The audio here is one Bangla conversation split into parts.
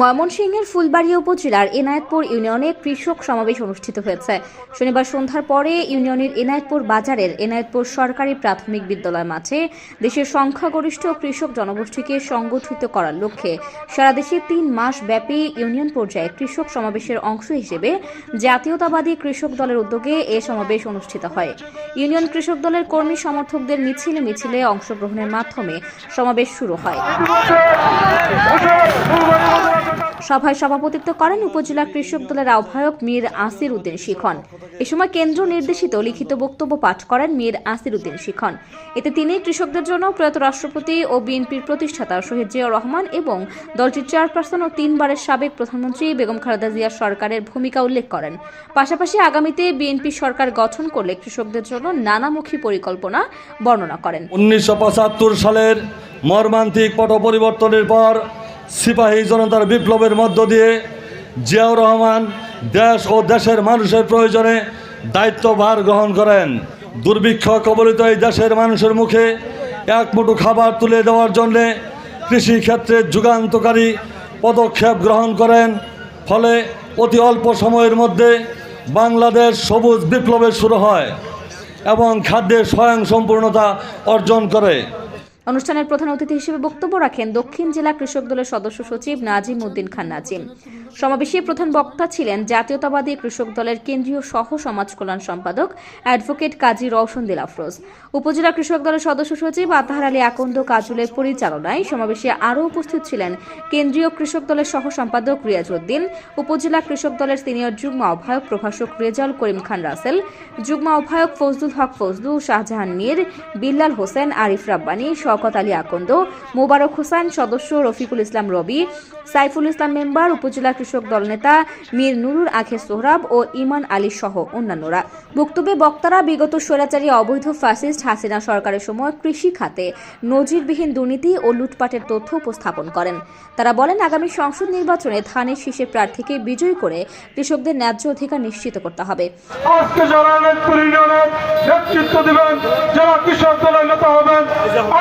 ময়মনসিংহের ফুলবাড়িয়া উপজেলার এনায়েতপুর ইউনিয়নে কৃষক সমাবেশ অনুষ্ঠিত হয়েছে। শনিবার সন্ধ্যার পরে ইউনিয়নের এনায়েতপুর বাজারের এনায়েতপুর সরকারি প্রাথমিক বিদ্যালয় মাঠে দেশের সংখ্যাগরিষ্ঠ কৃষক জনগোষ্ঠীকে সংগঠিত করার লক্ষ্যে সারা দেশে তিন মাস ব্যাপী ইউনিয়ন পর্যায়ে কৃষক সমাবেশের অংশ হিসেবে জাতীয়তাবাদী কৃষক দলের উদ্যোগে এ সমাবেশ অনুষ্ঠিত হয়। ইউনিয়ন কৃষক দলের কর্মী সমর্থকদের মিছিলে মিছিলে অংশগ্রহণের মাধ্যমে সমাবেশ শুরু হয়। সভায় সভাপতিত্ব করেন উপজেলা কৃষক দলের আহ্বায়ক মীর আসির উদ্দিন শিখন। এ সময় কেন্দ্র নির্দেশিত লিখিত বক্তব্য পাঠ করেন মীর আসির উদ্দিন শিখন। এতে তিনি কৃষকদের জন্য প্রয়াত রাষ্ট্রপতি ও বিএনপির প্রতিষ্ঠাতা শহীদ জিয়াউর রহমান এবং দলটির চেয়ারপারসন ও তিনবারের সাবেক প্রধানমন্ত্রী বেগম খালেদা জিয়া সরকারের ভূমিকা উল্লেখ করেন। পাশাপাশি আগামীতে বিএনপি সরকার গঠন করলে কৃষকদের জন্য নানামুখী পরিকল্পনা বর্ণনা করেন। উনিশশো পঁচাত্তর সালের মর্মান্তিক পট পরিবর্তনের পর সিপাহী জনতার বিপ্লবের মধ্য দিয়ে জিয়াউর রহমান দেশ ও দেশের মানুষের প্রয়োজনে দায়িত্বভার গ্রহণ করেন। দুর্ভিক্ষ কবলিত এই দেশের মানুষের মুখে এক মুঠো খাবার তুলে দেওয়ার জন্যে কৃষিক্ষেত্রে যুগান্তকারী পদক্ষেপ গ্রহণ করেন। ফলে অতি অল্প সময়ের মধ্যে বাংলাদেশ সবুজ বিপ্লবের শুরু হয় এবং খাদ্যের স্বয়ংসম্পূর্ণতা অর্জন করে। অনুষ্ঠানের প্রধান অতিথি হিসেবে বক্তব্য রাখেন দক্ষিণ জেলা কৃষক দলের সদস্য সচিব নাজিম উদ্দিন খান নাজিম সমাবেশে প্রধান বক্তা ছিলেন জাতীয়তাবাদী কৃষক দলের কেন্দ্রীয় সহ সমাজ কল্যাণ সম্পাদক অ্যাডভোকেট কাজী রওশন আফরোজ। উপজেলা কৃষক দলের সদস্য সচিব আতাহার আলী আকন্দ কাজুলের পরিচালনায় সমাবেশে আরও উপস্থিত ছিলেন কেন্দ্রীয় কৃষক দলের সহ সম্পাদক রিয়াজউদ্দিন উপজেলা কৃষক দলের সিনিয়র যুগ্ম আহ্বায়ক প্রভাষক রেজাউল করিম খান রাসেল, যুগ্ম আহ্বায়ক ফজলুল হক ফজলু, শাহজাহান মীর, বিল্লাল হোসেন, আরিফ রাব্বানী, শওকত আলী আকন্দ, মোবারক হোসেন, সদস্য রফিকুল ইসলাম রবি, সাইফুল ইসলাম মেম্বার, উপজেলা কৃষক দল নেতা মীর নুরুল আখে সোহরাব ও ইমান আলী সহ অন্যান্যরা। বক্তব্যে বক্তারা বিগত স্বৈরাচারী অবৈধ ফ্যাসিস্ট হাসিনা সরকারের সময় কৃষি খাতে নজিরবিহীন দুর্নীতি ও লুটপাটের তথ্য উপস্থাপন করেন। তারা বলেন, আগামী সংসদ নির্বাচনে ধানের শীষে প্রার্থীকে বিজয়ী করে কৃষকদের ন্যায্য অধিকার নিশ্চিত করতে হবে।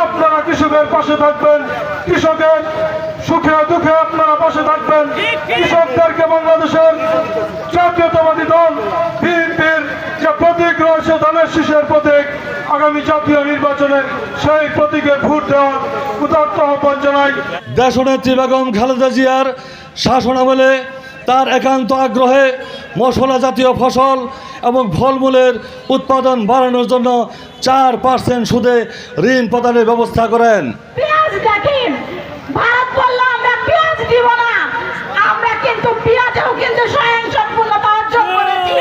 আপনারা কৃষকের পাশে থাকবেন। কৃষকের সুখে দুঃখে আপনারা পাশে থাকবেন কৃষকদেরকে বাংলাদেশের জাতীয়তাবাদী দল বিএনপির যে প্রতীক রয়েছে ধানের শীষের প্রতীক আগামী জাতীয় নির্বাচনে সেই প্রতীকে ভোট দেওয়ার উদার্ত আহ্বান জানাই। দেশনেত্রী বেগম খালেদা জিয়ার শাসনামলে তার একান্ত আগ্রহে মশলা জাতীয় ফসল এবং ফলমূলের উৎপাদন বাড়ানোর জন্য চার পার্সেন্ট সুদে ঋণ প্রদানের ব্যবস্থা করেন। ভারত কিন্তু স্বয়ং সম্পূর্ণতা অর্জন করেছি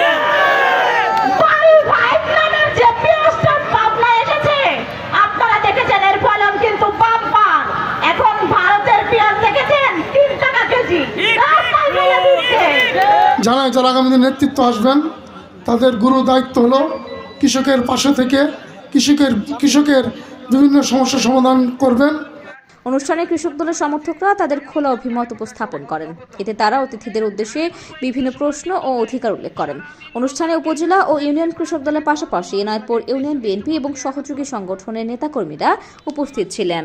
আপনারা দেখেছেন এর কিন্তু এখন ভারতের পেঁয়াজ দেখেছেন যারা যারা আগামী নেতৃত্ব আসবেন, তাদের গুরু দায়িত্ব হলো কৃষকের পাশে থেকে কৃষকের কৃষকের বিভিন্ন সমস্যা সমাধান করবেন। অনুষ্ঠানে কৃষক দলের সমর্থকরা তাদের খোলা অভিমত উপস্থাপন করেন। এতে তারা অতিথিদের উদ্দেশ্যে বিভিন্ন প্রশ্ন ও অধিকার উল্লেখ করেন। অনুষ্ঠানে উপজেলা ও ইউনিয়ন কৃষক দলের পাশাপাশি এনায়তপুর ইউনিয়ন বিএনপি এবং সহযোগী সংগঠনের নেতাকর্মীরা উপস্থিত ছিলেন।